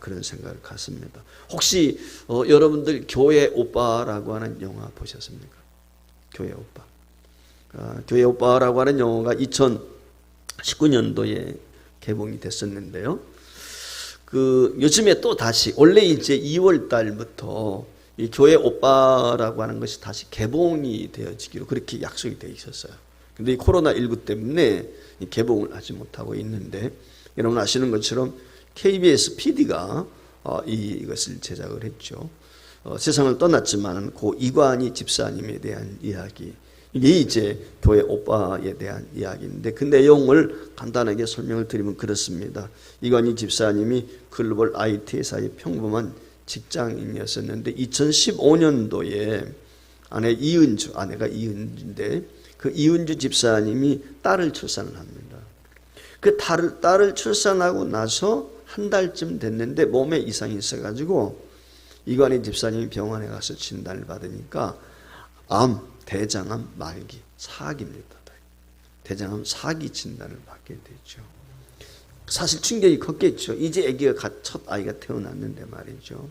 그런 생각을 갖습니다. 혹시 어, 여러분들 교회 오빠라고 하는 영화 보셨습니까? 교회 오빠. 아, 교회 오빠라고 하는 영화가 2019년도에 개봉이 됐었는데요. 그 요즘에 또 다시 원래 이제 2월 달부터 이 교회 오빠라고 하는 것이 다시 개봉이 되어지기로 그렇게 약속이 되어 있었어요. 근데 이 코로나 19 때문에 이 개봉을 하지 못하고 있는데 여러분 아시는 것처럼 KBS PD가 어, 이것을 제작을 했죠. 어, 세상을 떠났지만 고 이관희 집사님에 대한 이야기 이게 이제 교회 오빠에 대한 이야기인데 그 내용을 간단하게 설명을 드리면 그렇습니다. 이관희 집사님이 글로벌 IT 회사의 평범한 직장인이었었는데 2015년도에 아내 이은주 아내가 이은주인데 그 이은주 집사님이 딸을 출산을 합니다. 그 딸을, 딸을 출산하고 나서 한 달쯤 됐는데 몸에 이상이 있어가지고 이관희 집사님이 병원에 가서 진단을 받으니까 암, 대장암 말기, 사기입니다. 대장암 사기 진단을 받게 되죠. 사실 충격이 컸겠죠. 이제 아기가 첫 아이가 태어났는데 말이죠.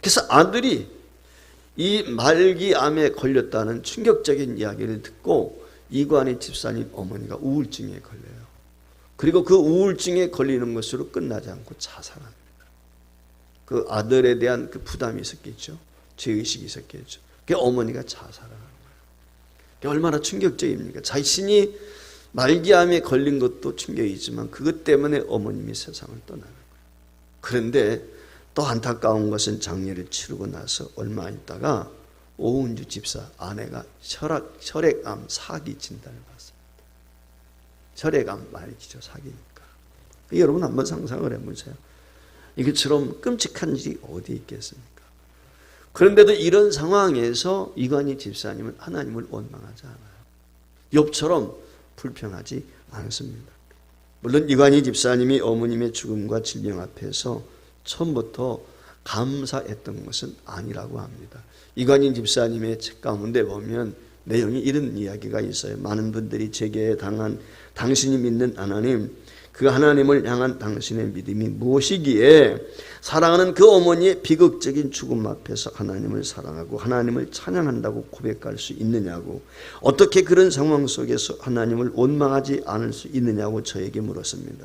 그래서 아들이 이 말기암에 걸렸다는 충격적인 이야기를 듣고 이관희 집사님 어머니가 우울증에 걸려요. 그리고 그 우울증에 걸리는 것으로 끝나지 않고 자살합니다. 그 아들에 대한 그 부담이 있었겠죠. 죄의식이 있었겠죠. 그 어머니가 자살하는 거예요. 얼마나 충격적입니까? 자신이 말기암에 걸린 것도 충격이지만 그것 때문에 어머님이 세상을 떠나는 거예요. 그런데 또 안타까운 것은 장례를 치르고 나서 얼마 있다가 오은주 집사 아내가 혈액, 혈액암 사기 진단을 받습니 다. 혈액암 말이죠 사기니까. 여러분 한번 상상을 해보세요. 이것처럼 끔찍한 일이 어디 있겠습니까? 그런데도 이런 상황에서 이관희 집사님은 하나님을 원망하지 않아요. 욥처럼 불평하지 않습니다. 물론 이관희 집사님이 어머님의 죽음과 질병 앞에서 처음부터 감사했던 것은 아니라고 합니다. 이관희 집사님의 책 가운데 보면 내용이 이런 이야기가 있어요. 많은 분들이 제게 당한 당신이 믿는 하나님, 그 하나님을 향한 당신의 믿음이 무엇이기에 사랑하는 그 어머니의 비극적인 죽음 앞에서 하나님을 사랑하고 하나님을 찬양한다고 고백할 수 있느냐고 어떻게 그런 상황 속에서 하나님을 원망하지 않을 수 있느냐고 저에게 물었습니다.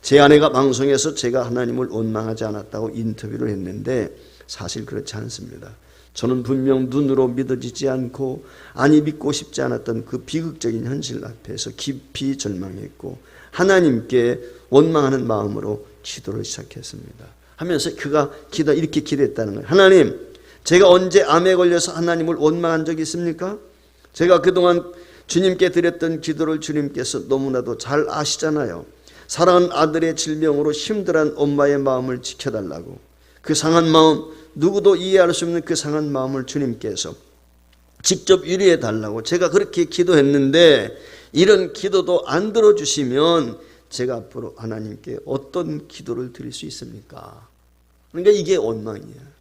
제 아내가 방송에서 제가 하나님을 원망하지 않았다고 인터뷰를 했는데 사실 그렇지 않습니다. 저는 분명 눈으로 믿어지지 않고 아니 믿고 싶지 않았던 그 비극적인 현실 앞에서 깊이 절망했고 하나님께 원망하는 마음으로 기도를 시작했습니다. 하면서 그가 기도 이렇게 기도했다는 거예요. 하나님, 제가 언제 암에 걸려서 하나님을 원망한 적이 있습니까? 제가 그동안 주님께 드렸던 기도를 주님께서 너무나도 잘 아시잖아요. 사랑하는 아들의 질병으로 힘들어한 엄마의 마음을 지켜달라고 그 상한 마음 누구도 이해할 수 없는 그 상한 마음을 주님께서 직접 유리해 달라고 제가 그렇게 기도했는데 이런 기도도 안 들어주시면 제가 앞으로 하나님께 어떤 기도를 드릴 수 있습니까? 그러니까 이게 원망이야.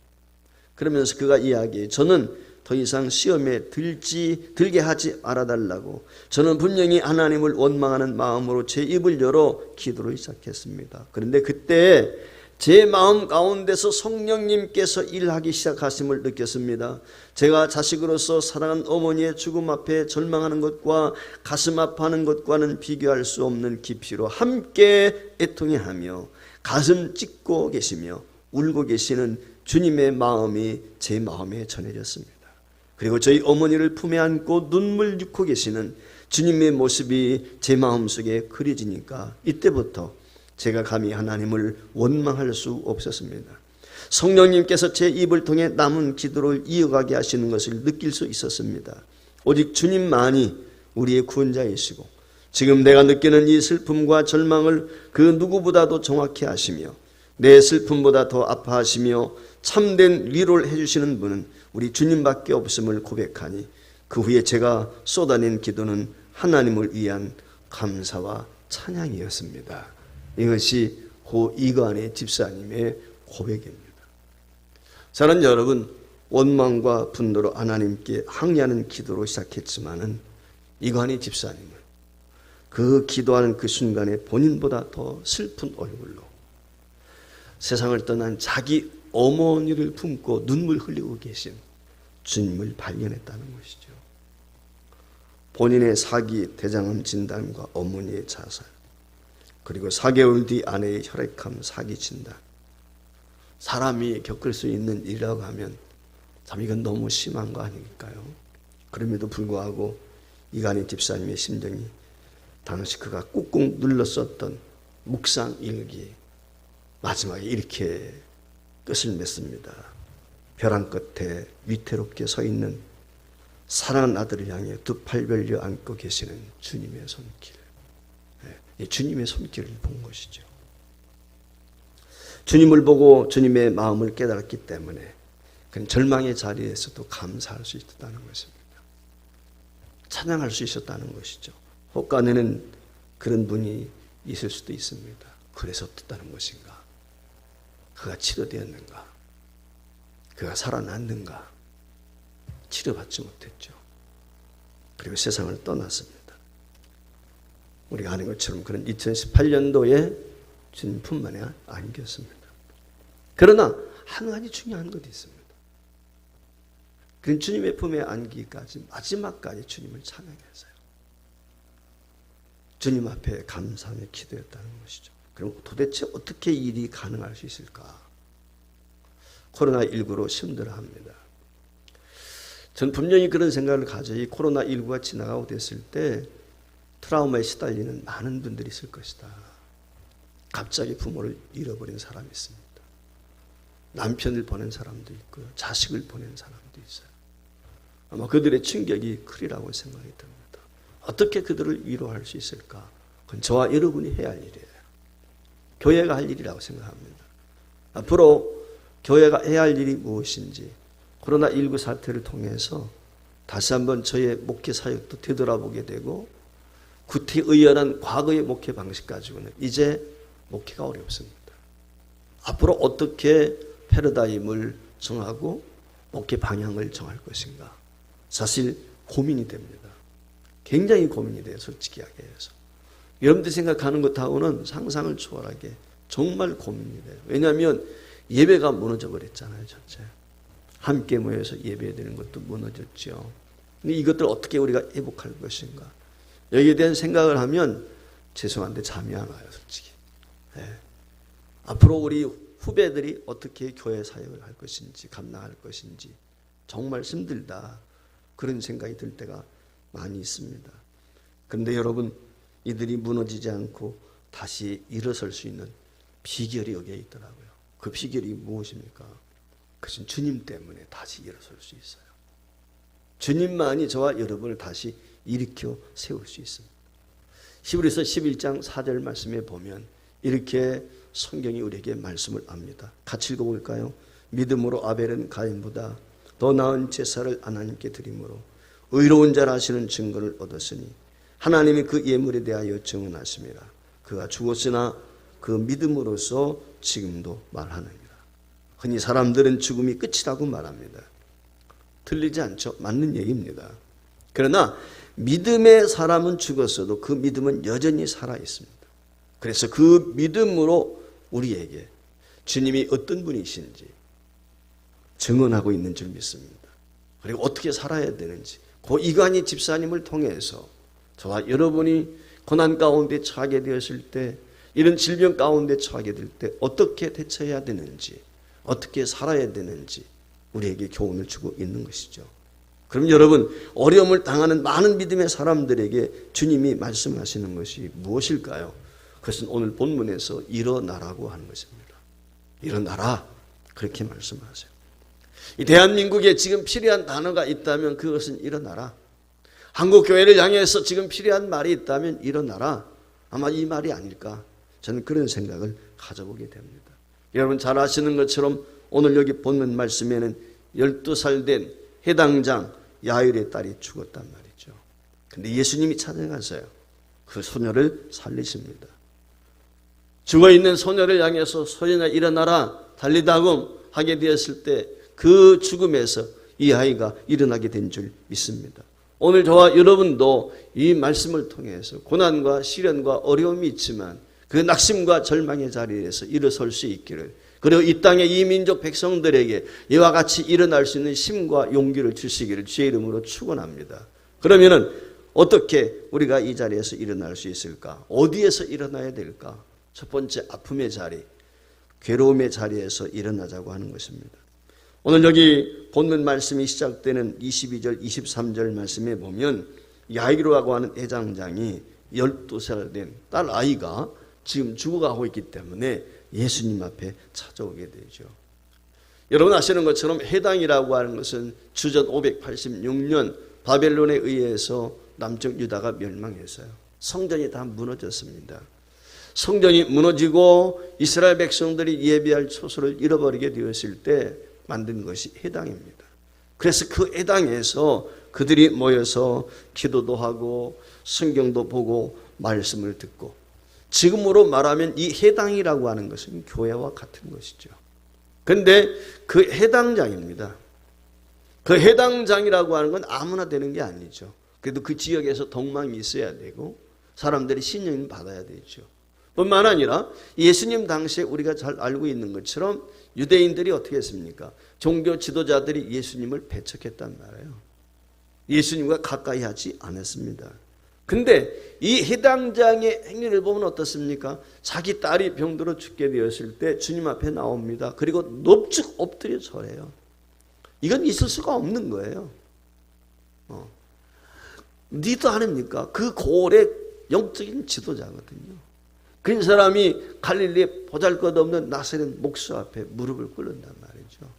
그러면서 그가 이야기해 저는 더 이상 시험에 들지 들게 하지 말아 달라고 저는 분명히 하나님을 원망하는 마음으로 제 입을 열어 기도를 시작했습니다. 그런데 그때 제 마음 가운데서 성령님께서 일하기 시작하심을 느꼈습니다. 제가 자식으로서 사랑한 어머니의 죽음 앞에 절망하는 것과 가슴 아파하는 것과는 비교할 수 없는 깊이로 함께 애통해 하며 가슴 찢고 계시며 울고 계시는 주님의 마음이 제 마음에 전해졌습니다. 그리고 저희 어머니를 품에 안고 눈물 줍고 계시는 주님의 모습이 제 마음속에 그려지니까 이때부터 제가 감히 하나님을 원망할 수 없었습니다. 성령님께서 제 입을 통해 남은 기도를 이어가게 하시는 것을 느낄 수 있었습니다. 오직 주님만이 우리의 구원자이시고 지금 내가 느끼는 이 슬픔과 절망을 그 누구보다도 정확히 하시며 내 슬픔보다 더 아파하시며 참된 위로를 해주시는 분은 우리 주님밖에 없음을 고백하니 그 후에 제가 쏟아낸 기도는 하나님을 위한 감사와 찬양이었습니다. 이것이 고 이관의 집사님의 고백입니다. 저는 여러분 원망과 분노로 하나님께 항의하는 기도로 시작했지만은 이관의 집사님은 그 기도하는 그 순간에 본인보다 더 슬픈 얼굴로 세상을 떠난 자기 어머니를 품고 눈물 흘리고 계신 주님을 발견했다는 것이죠. 본인의 사기, 대장암 진단과 어머니의 자살, 그리고 4개월 뒤 아내의 혈액암 사기 진단. 사람이 겪을 수 있는 일이라고 하면 참 이건 너무 심한 거 아닐까요? 그럼에도 불구하고 이간희 집사님의 심정이 당시 그가 꾹꾹 눌러 썼던 묵상 일기 마지막에 이렇게 끝을 맺습니다. 벼랑 끝에 위태롭게 서 있는 사랑하는 아들을 향해 두 팔 벌려 안고 계시는 주님의 손길. 예, 이 주님의 손길을 본 것이죠. 주님을 보고 주님의 마음을 깨달았기 때문에 그는 절망의 자리에서도 감사할 수 있었다는 것입니다. 찬양할 수 있었다는 것이죠. 혹간에는 그런 분이 있을 수도 있습니다. 그래서 어떻다는 것인가? 그가 치료되었는가? 그가 살아났는가? 치료받지 못했죠. 그리고 세상을 떠났습니다. 우리가 아는 것처럼 그런 2018년도에 주님뿐만이 안겼습니다. 그러나 한 가지 중요한 것이 있습니다. 그는 주님의 품에 안기까지 마지막까지 주님을 찬양했어요. 주님 앞에 감사하며 기도했다는 것이죠. 그럼 도대체 어떻게 일이 가능할 수 있을까? 코로나19로 힘들어합니다. 전 분명히 그런 생각을 가져 이 코로나19가 지나가고 됐을 때 트라우마에 시달리는 많은 분들이 있을 것이다. 갑자기 부모를 잃어버린 사람이 있습니다. 남편을 보낸 사람도 있고요. 자식을 보낸 사람도 있어요. 아마 그들의 충격이 크리라고 생각이 듭니다. 어떻게 그들을 위로할 수 있을까? 그건 저와 여러분이 해야 할 일이에요. 교회가 할 일이라고 생각합니다. 앞으로 교회가 해야 할 일이 무엇인지 코로나19 사태를 통해서 다시 한번 저의 목회 사역도 되돌아보게 되고 구태의연한 과거의 목회 방식 가지고는 이제 목회가 어렵습니다. 앞으로 어떻게 패러다임을 정하고 목회 방향을 정할 것인가 사실 고민이 됩니다. 굉장히 고민이 돼요. 솔직히 이야기해서. 여러분들 생각하는 것하고는 상상을 초월하게 정말 고민이 돼요. 왜냐하면 예배가 무너져 버렸잖아요. 전체. 함께 모여서 예배드리는 것도 무너졌죠. 근데 이것들 어떻게 우리가 회복할 것인가. 여기에 대한 생각을 하면 죄송한데 잠이 안 와요. 솔직히. 예. 앞으로 우리 후배들이 어떻게 교회 사역을 할 것인지 감당할 것인지 정말 힘들다. 그런 생각이 들 때가 많이 있습니다. 그런데 여러분 이들이 무너지지 않고 다시 일어설 수 있는 비결이 여기에 있더라고요. 그 비결이 무엇입니까? 그것은 주님 때문에 다시 일어설 수 있어요. 주님만이 저와 여러분을 다시 일으켜 세울 수 있습니다. 히브리서 11장 4절 말씀에 보면 이렇게 성경이 우리에게 말씀을 합니다. 같이 읽어볼까요? 믿음으로 아벨은 가인보다 더 나은 제사를 하나님께 드림으로 의로운 자라시는 증거를 얻었으니 하나님이 그 예물에 대하여 증언하십니다. 그가 죽었으나 그 믿음으로써 지금도 말하느니라. 흔히 사람들은 죽음이 끝이라고 말합니다. 틀리지 않죠? 맞는 얘기입니다. 그러나 믿음의 사람은 죽었어도 그 믿음은 여전히 살아 있습니다. 그래서 그 믿음으로 우리에게 주님이 어떤 분이신지 증언하고 있는 줄 믿습니다. 그리고 어떻게 살아야 되는지 그 이간희 집사님을 통해서 저와 여러분이 고난 가운데 처하게 되었을 때 이런 질병 가운데 처하게 될 때 어떻게 대처해야 되는지 어떻게 살아야 되는지 우리에게 교훈을 주고 있는 것이죠. 그럼 여러분 어려움을 당하는 많은 믿음의 사람들에게 주님이 말씀하시는 것이 무엇일까요? 그것은 오늘 본문에서 일어나라고 하는 것입니다. 일어나라 그렇게 말씀하세요. 이 대한민국에 지금 필요한 단어가 있다면 그것은 일어나라. 한국 교회를 향해서 지금 필요한 말이 있다면 일어나라. 아마 이 말이 아닐까. 저는 그런 생각을 가져보게 됩니다. 여러분 잘 아시는 것처럼 오늘 여기 본문 말씀에는 12살 된 해당장 야일의 딸이 죽었단 말이죠. 근데 예수님이 찾아가서요. 그 소녀를 살리십니다. 죽어 있는 소녀를 향해서 소녀야 일어나라 달리다금 하게 되었을 때 그 죽음에서 이 아이가 일어나게 된 줄 믿습니다. 오늘 저와 여러분도 이 말씀을 통해서 고난과 시련과 어려움이 있지만 그 낙심과 절망의 자리에서 일어설 수 있기를 그리고 이 땅의 이 민족 백성들에게 이와 같이 일어날 수 있는 힘과 용기를 주시기를 주의 이름으로 축원합니다. 그러면은 어떻게 우리가 이 자리에서 일어날 수 있을까? 어디에서 일어나야 될까? 첫 번째 아픔의 자리, 괴로움의 자리에서 일어나자고 하는 것입니다. 오늘 여기 본문 말씀이 시작되는 22절, 23절 말씀에 보면 야이로라고 하는 회장장이 12살 된 딸 아이가 지금 죽어가고 있기 때문에 예수님 앞에 찾아오게 되죠. 여러분 아시는 것처럼 해당이라고 하는 것은 주전 586년 바벨론에 의해서 남쪽 유다가 멸망했어요. 성전이 다 무너졌습니다. 성전이 무너지고 이스라엘 백성들이 예비할 초소를 잃어버리게 되었을 때 만든 것이 해당입니다. 그래서 그 해당에서 그들이 모여서 기도도 하고 성경도 보고 말씀을 듣고 지금으로 말하면 이 해당이라고 하는 것은 교회와 같은 것이죠. 근데 그 해당장입니다. 그 해당장이라고 하는 건 아무나 되는 게 아니죠. 그래도 그 지역에서 덕망이 있어야 되고 사람들이 신령을 받아야 되죠. 뿐만 아니라 예수님 당시에 우리가 잘 알고 있는 것처럼 유대인들이 어떻게 했습니까? 종교 지도자들이 예수님을 배척했단 말이에요. 예수님과 가까이 하지 않았습니다. 근데 이 해당장의 행위를 보면 어떻습니까? 자기 딸이 병들어 죽게 되었을 때 주님 앞에 나옵니다. 그리고 넙죽 엎드려 절해요. 이건 있을 수가 없는 거예요. 어. 니도 아닙니까? 그 고을의 영적인 지도자거든요. 그 사람이 갈릴리에 보잘것없는 나사렛 목수 앞에 무릎을 꿇는단 말이죠.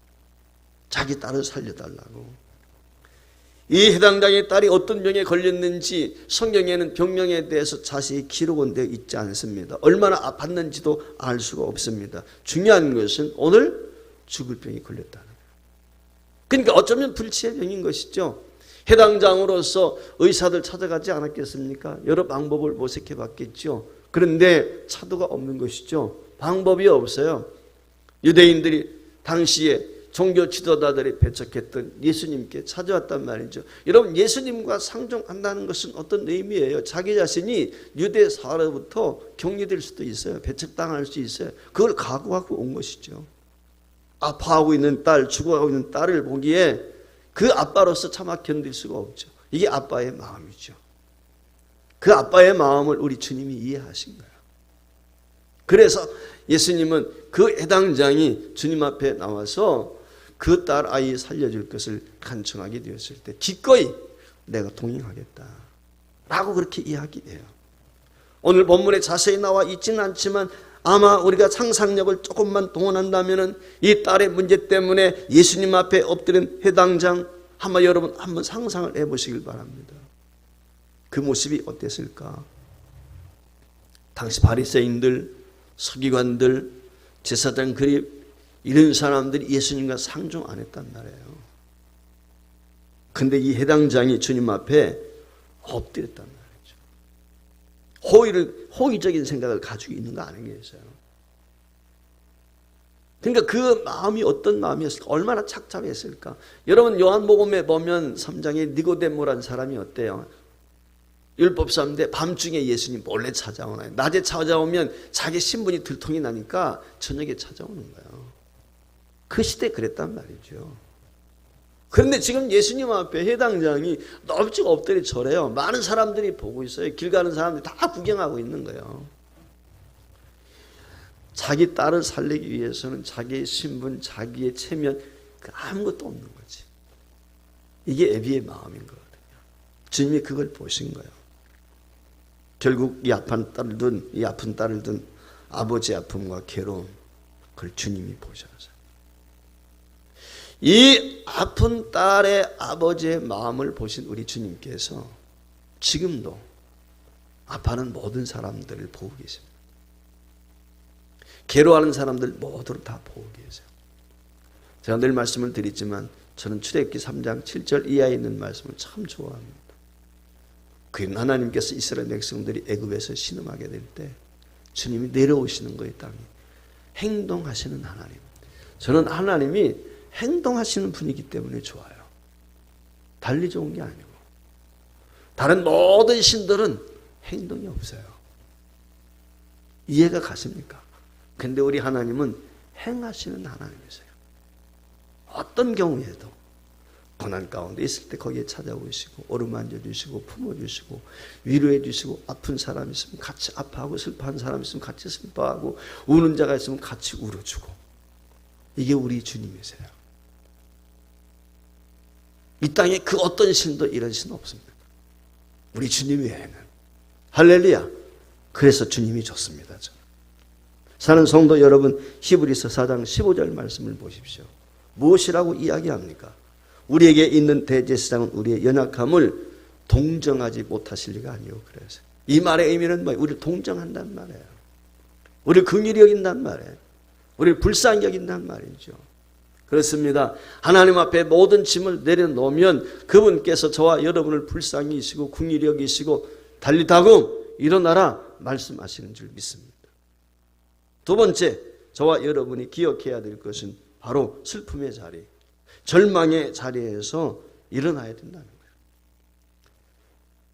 자기 딸을 살려달라고. 이 해당장의 딸이 어떤 병에 걸렸는지 성경에는 병명에 대해서 자세히 기록은 되어 있지 않습니다. 얼마나 아팠는지도 알 수가 없습니다. 중요한 것은 오늘 죽을 병이 걸렸다는 거예요. 그러니까 어쩌면 불치의 병인 것이죠. 해당장으로서 의사들 찾아가지 않았겠습니까? 여러 방법을 모색해 봤겠죠. 그런데 차도가 없는 것이죠. 방법이 없어요. 유대인들이 당시에 종교 지도자들이 배척했던 예수님께 찾아왔단 말이죠. 여러분 예수님과 상종한다는 것은 어떤 의미예요? 자기 자신이 유대 사로부터 격리될 수도 있어요. 배척당할 수 있어요. 그걸 각오하고 온 것이죠. 아파하고 있는 딸, 죽어가고 있는 딸을 보기에 그 아빠로서 차마 견딜 수가 없죠. 이게 아빠의 마음이죠. 그 아빠의 마음을 우리 주님이 이해하신 거예요. 그래서 예수님은 그 해당장이 주님 앞에 나와서 그 딸 아이 살려줄 것을 간청하게 되었을 때 기꺼이 내가 동행하겠다. 라고 그렇게 이야기해요. 오늘 본문에 자세히 나와 있지는 않지만 아마 우리가 상상력을 조금만 동원한다면 이 딸의 문제 때문에 예수님 앞에 엎드린 해당장 한번 여러분 한번 상상을 해보시길 바랍니다. 그 모습이 어땠을까? 당시 바리새인들, 서기관들, 제사장 그립 이런 사람들이 예수님과 상종 안 했단 말이에요. 근데 이 해당장이 주님 앞에 엎드렸단 말이죠. 호의를 호의적인 생각을 가지고 있는 거 아니겠어요? 그러니까 그 마음이 어떤 마음이었을까? 얼마나 착잡했을까? 여러분 요한복음에 보면 3장에 니고데모란 사람이 어때요? 율법사인데 밤중에 예수님 몰래 찾아오나요? 낮에 찾아오면 자기 신분이 들통이 나니까 저녁에 찾아오는 거예요. 그 시대 그랬단 말이죠. 그런데 지금 예수님 앞에 해당장이 넙죽 엎드려 절해요. 많은 사람들이 보고 있어요. 길 가는 사람들이 다 구경하고 있는 거예요. 자기 딸을 살리기 위해서는 자기의 신분, 자기의 체면 그 아무것도 없는 거지. 이게 애비의 마음인 거거든요. 주님이 그걸 보신 거예요. 결국 이 아픈 딸을 둔, 이 아픈 딸을 둔 아버지의 아픔과 괴로움, 그걸 주님이 보셔서. 이 아픈 딸의 아버지의 마음을 보신 우리 주님께서 지금도 아파하는 모든 사람들을 보고 계십니다. 괴로워하는 사람들 모두를 다 보고 계세요. 제가 늘 말씀을 드리지만 저는 출애굽기 3장 7절 이하에 있는 말씀을 참 좋아합니다. 그 하나님께서 이스라엘 백성들이 애굽에서 신음하게 될 때 주님이 내려오시는 거예요 땅에 행동하시는 하나님. 저는 하나님이 행동하시는 분이기 때문에 좋아요. 달리 좋은 게 아니고 다른 모든 신들은 행동이 없어요. 이해가 가십니까? 근데 우리 하나님은 행하시는 하나님이세요. 어떤 경우에도 고난 가운데 있을 때 거기에 찾아오시고 어루만져 주시고 품어 주시고 위로해 주시고 아픈 사람 있으면 같이 아파하고 슬퍼한 사람 있으면 같이 슬퍼하고 우는 자가 있으면 같이 울어주고 이게 우리 주님이세요. 이 땅에 그 어떤 신도 이런 신 없습니다. 우리 주님 외에는 할렐루야. 그래서 주님이 좋습니다. 사는 성도 여러분 히브리서 4장 15절 말씀을 보십시오. 무엇이라고 이야기합니까? 우리에게 있는 대제사장은 우리의 연약함을 동정하지 못하실 리가 아니오 그래서 이 말의 의미는 뭐예요? 우리를 동정한단 말이에요. 우리를 긍휼히 여긴단 말이에요. 우리를 불쌍히 여긴단 말이죠. 그렇습니다. 하나님 앞에 모든 짐을 내려놓으면 그분께서 저와 여러분을 불쌍히 여시고 긍휼히 여기시고 달리다금 일어나라 말씀하시는 줄 믿습니다. 두 번째, 저와 여러분이 기억해야 될 것은 바로 슬픔의 자리, 절망의 자리에서 일어나야 된다는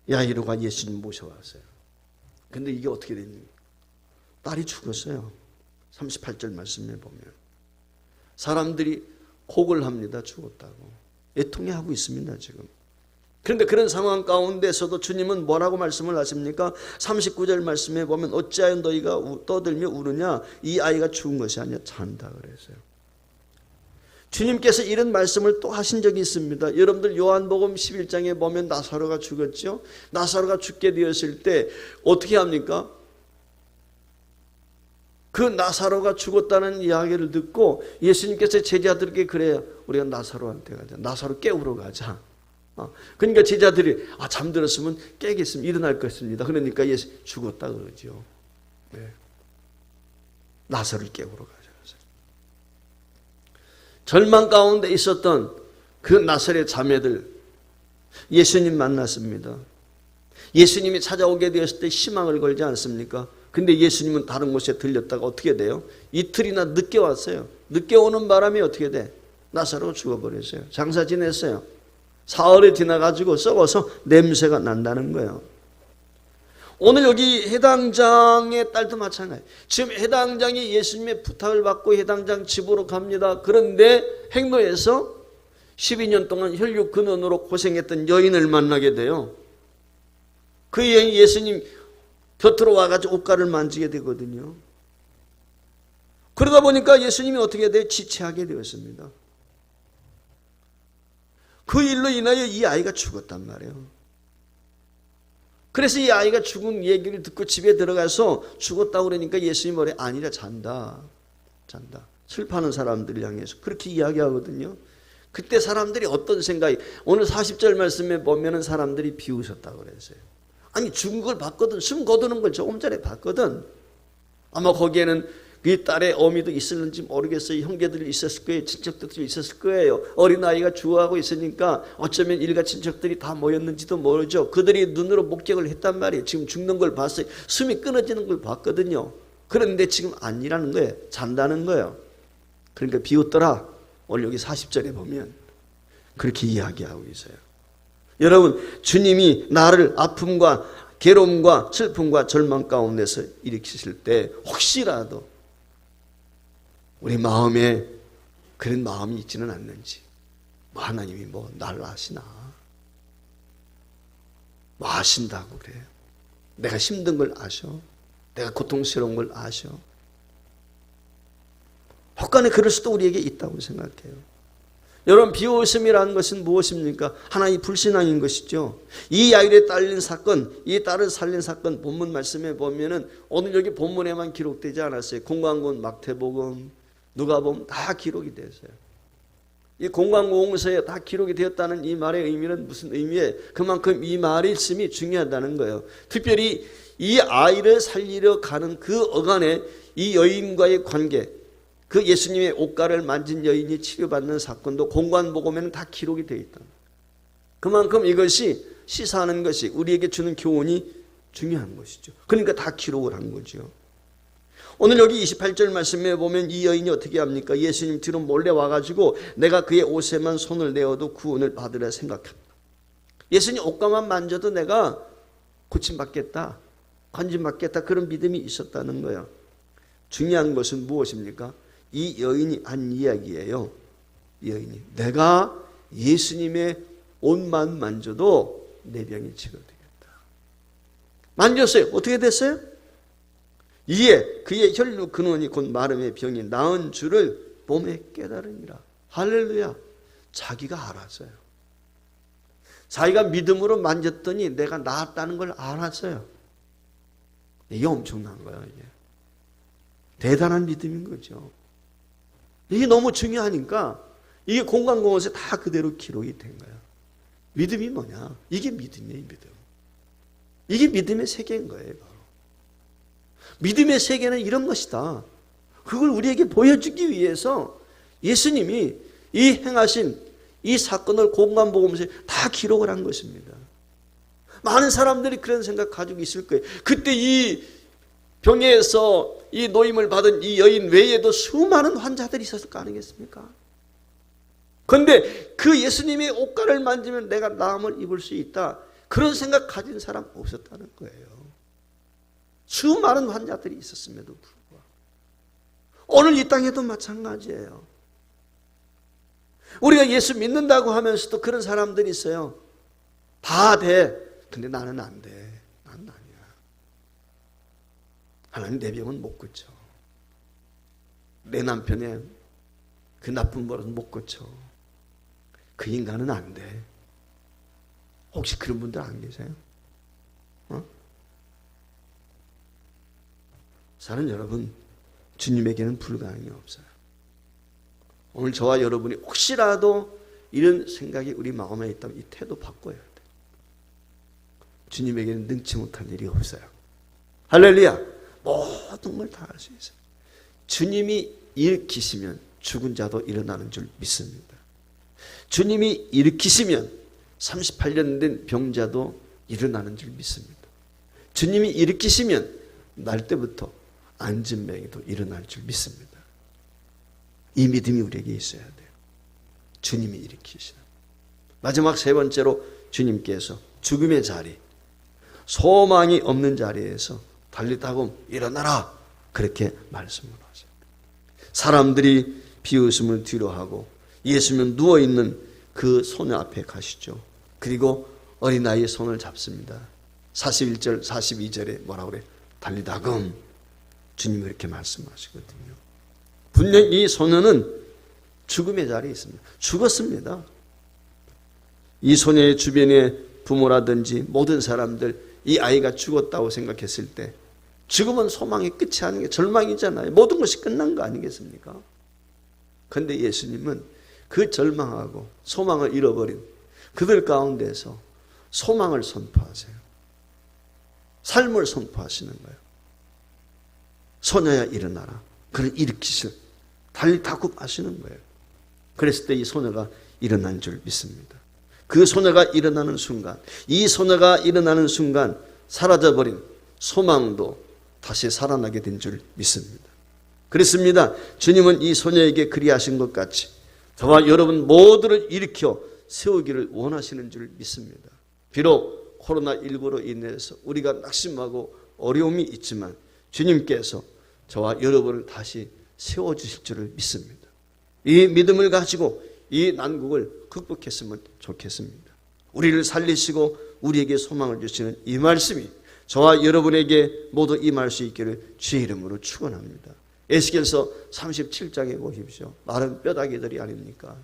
거예요. 야이로가 예수님 모셔왔어요. 근데 이게 어떻게 됐니? 딸이 죽었어요. 38절 말씀에 보면. 사람들이 곡을 합니다. 죽었다고. 애통해 하고 있습니다. 지금. 그런데 그런 상황 가운데서도 주님은 뭐라고 말씀을 하십니까? 39절 말씀에 보면 어찌하여 너희가 우- 떠들며 우느냐? 이 아이가 죽은 것이 아니라 잔다 그랬어요. 주님께서 이런 말씀을 또 하신 적이 있습니다. 여러분들 요한복음 11장에 보면 나사로가 죽었죠. 나사로가 죽게 되었을 때 어떻게 합니까? 그 나사로가 죽었다는 이야기를 듣고 예수님께서 제자들에게 그래요. 우리가 나사로한테 가자. 나사로 깨우러 가자. 어, 그러니까 제자들이 아 잠들었으면 깨겠으면 일어날 것입니다. 그러니까 예수 죽었다 그러죠. 네. 나사로를 깨우러 가자. 절망 가운데 있었던 그 나사렛 자매들 예수님 만났습니다. 예수님이 찾아오게 되었을 때 희망을 걸지 않습니까? 근데 예수님은 다른 곳에 들렸다가 어떻게 돼요? 이틀이나 늦게 왔어요. 늦게 오는 바람에 어떻게 돼? 나사로 죽어버렸어요. 장사 지냈어요. 사흘이 지나가지고 썩어서 냄새가 난다는 거예요. 오늘 여기 해당장의 딸도 마찬가지. 지금 해당장이 예수님의 부탁을 받고 해당장 집으로 갑니다. 그런데 행로에서 12년 동안 혈육 근원으로 고생했던 여인을 만나게 돼요. 그 여인이 예수님 곁으로 와가지고 옷가를 만지게 되거든요. 그러다 보니까 예수님이 어떻게 돼? 지체하게 되었습니다. 그 일로 인하여 이 아이가 죽었단 말이에요. 그래서 이 아이가 죽은 얘기를 듣고 집에 들어가서 죽었다고 그러니까 예수님 머리에 아니라 잔다. 잔다. 슬퍼하는 사람들을 향해서 그렇게 이야기하거든요. 그때 사람들이 어떤 생각이 오늘 40절 말씀에 보면은 사람들이 비웃었다고 그랬어요. 아니 죽은 걸 봤거든. 숨 거두는 걸 조금 전에 봤거든. 아마 거기에는 그 딸의 어미도 있었는지 모르겠어요. 형제들이 있었을 거예요. 친척들도 있었을 거예요. 어린아이가 주워하고 있으니까 어쩌면 일가 친척들이 다 모였는지도 모르죠. 그들이 눈으로 목격을 했단 말이에요. 지금 죽는 걸 봤어요. 숨이 끊어지는 걸 봤거든요. 그런데 지금 아니라는 거예요. 잔다는 거예요. 그러니까 비웃더라. 오늘 여기 40절에 보면 그렇게 이야기하고 있어요. 여러분, 주님이 나를 아픔과 괴로움과 슬픔과 절망 가운데서 일으키실 때 혹시라도 우리 마음에 그런 마음이 있지는 않는지 뭐 하나님이 뭐 날 아시나? 뭐 아신다고 그래요? 내가 힘든 걸 아셔? 내가 고통스러운 걸 아셔? 혹간에 그럴 수도 우리에게 있다고 생각해요 여러분 비웃음이라는 것은 무엇입니까? 하나님 불신앙인 것이죠. 이 아이를 딸린 사건, 이 딸을 살린 사건 본문 말씀에 보면은 오늘 여기 본문에만 기록되지 않았어요. 공관군 막태복음 누가 보면 다 기록이 됐어요. 이 공관공서에 다 기록이 되었다는 이 말의 의미는 무슨 의미에 그만큼 이 말씀이 중요하다는 거예요. 특별히 이 아이를 살리려 가는 그 어간에 이 여인과의 관계, 그 예수님의 옷가를 만진 여인이 치료받는 사건도 공관복음에는 다 기록이 되어 있다. 그만큼 이것이 시사하는 것이 우리에게 주는 교훈이 중요한 것이죠. 그러니까 다 기록을 한 거죠. 오늘 여기 28절 말씀에 보면 이 여인이 어떻게 합니까? 예수님 뒤로 몰래 와가지고 내가 그의 옷에만 손을 내어도 구원을 받으려 생각한다. 예수님 옷가만 만져도 내가 고침받겠다. 관심받겠다. 그런 믿음이 있었다는 거예요. 중요한 것은 무엇입니까? 이 여인이 한 이야기예요. 이 여인이 내가 예수님의 옷만 만져도 내 병이 치료되겠다. 만졌어요. 어떻게 됐어요? 이에 그의 혈루 근원이 곧 마름의 병이 나은 줄을 몸에 깨달으니라. 할렐루야. 자기가 알았어요. 자기가 믿음으로 만졌더니 내가 나았다는 걸 알았어요. 이게 엄청난 거예요, 이게. 대단한 믿음인 거죠. 이게 너무 중요하니까 이게 공간공원에서 다 그대로 기록이 된 거야. 믿음이 뭐냐? 이게 믿음이에요, 믿음. 이게 믿음의 세계인 거예요, 바로. 믿음의 세계는 이런 것이다. 그걸 우리에게 보여주기 위해서 예수님이 이 행하신 이 사건을 공간복음서에 다 기록을 한 것입니다. 많은 사람들이 그런 생각 가지고 있을 거예요. 그때 이 병에서 이 노임을 받은 이 여인 외에도 수많은 환자들이 있었을 거 아니겠습니까? 그런데 그 예수님의 옷가를 만지면 내가 나음을 입을 수 있다. 그런 생각 가진 사람 없었다는 거예요. 수많은 환자들이 있었음에도 불구하고. 오늘 이 땅에도 마찬가지예요. 우리가 예수 믿는다고 하면서도 그런 사람들이 있어요. 다 돼. 근데 나는 안 돼. 나는 아니야. 하나님 내 병은 못 고쳐. 내 남편의 그 나쁜 버릇은 못 고쳐. 그 인간은 안 돼. 혹시 그런 분들 안 계세요? 어? 사는 여러분, 주님에게는 불가능이 없어요. 오늘 저와 여러분이 혹시라도 이런 생각이 우리 마음에 있다면 이 태도 바꿔야 돼. 주님에게는 능치 못한 일이 없어요. 할렐루야. 모든 걸 다 할 수 있어요. 주님이 일으키시면 죽은 자도 일어나는 줄 믿습니다. 주님이 일으키시면 38년 된 병자도 일어나는 줄 믿습니다. 주님이 일으키시면 날 때부터 안진병이도 일어날 줄 믿습니다. 이 믿음이 우리에게 있어야 돼요. 주님이 일으키시는. 마지막 세 번째로 주님께서 죽음의 자리, 소망이 없는 자리에서 달리다고 일어나라. 그렇게 말씀을 하세요. 사람들이 비웃음을 뒤로하고 예수님 누워 있는 그 소녀 앞에 가시죠. 그리고 어린아이의 손을 잡습니다. 41절, 42절에 뭐라고 그래? 달리다금. 주님이 이렇게 말씀하시거든요. 분명 이 소녀는 죽음의 자리에 있습니다. 죽었습니다. 이 소녀의 주변에 부모라든지 모든 사람들 이 아이가 죽었다고 생각했을 때 죽음은 소망의 끝이 아닌 게 절망이잖아요. 모든 것이 끝난 거 아니겠습니까? 그런데 예수님은 그 절망하고 소망을 잃어버린 그들 가운데서 소망을 선포하세요. 삶을 선포하시는 거예요. 소녀야 일어나라. 그를 일으키실 달리 다급하시는 거예요. 그랬을 때 이 소녀가 일어난 줄 믿습니다. 그 소녀가 일어나는 순간, 이 소녀가 일어나는 순간 사라져버린 소망도 다시 살아나게 된 줄 믿습니다. 그렇습니다. 주님은 이 소녀에게 그리하신 것 같이 저와 여러분 모두를 일으켜 세우기를 원하시는 줄 믿습니다. 비록 코로나19로 인해서 우리가 낙심하고 어려움이 있지만 주님께서 저와 여러분을 다시 세워주실 줄을 믿습니다. 이 믿음을 가지고 이 난국을 극복했으면 좋겠습니다. 우리를 살리시고 우리에게 소망을 주시는 이 말씀이 저와 여러분에게 모두 임할 수 있기를 주의 이름으로 축원합니다. 에스겔서 37장에 보십시오. 마른 뼈다귀들이 아닙니까?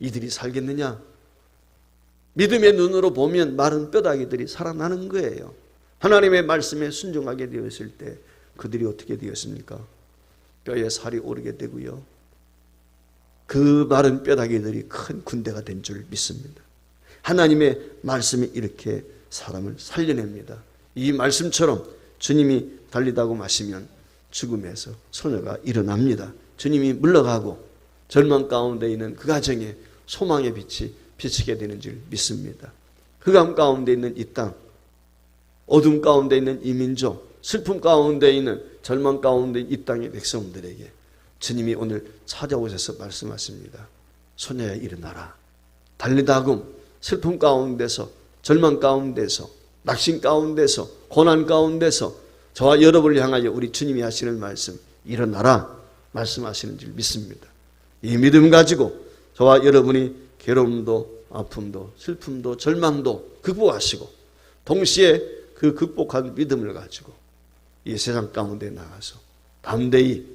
이들이 살겠느냐? 믿음의 눈으로 보면 마른 뼈다귀들이 살아나는 거예요. 하나님의 말씀에 순종하게 되었을 때 그들이 어떻게 되었습니까? 뼈에 살이 오르게 되고요. 그 마른 뼈다귀들이 큰 군대가 된 줄 믿습니다. 하나님의 말씀이 이렇게 사람을 살려냅니다. 이 말씀처럼 주님이 달리다고 마시면 죽음에서 소녀가 일어납니다. 주님이 물러가고 절망 가운데 있는 그 가정에 소망의 빛이 비치게 되는 줄 믿습니다. 흑암 가운데 있는 이 땅, 어둠 가운데 있는 이 민족, 슬픔 가운데 있는 절망 가운데 이 땅의 백성들에게 주님이 오늘 찾아오셔서 말씀하십니다. 소녀야 일어나라. 달리다금 슬픔 가운데서 절망 가운데서 낙심 가운데서 고난 가운데서 저와 여러분을 향하여 우리 주님이 하시는 말씀 일어나라. 말씀하시는 줄 믿습니다. 이 믿음 가지고 저와 여러분이 괴로움도 아픔도 슬픔도 절망도 극복하시고 동시에 그 극복한 믿음을 가지고 이 세상 가운데 나가서 담대히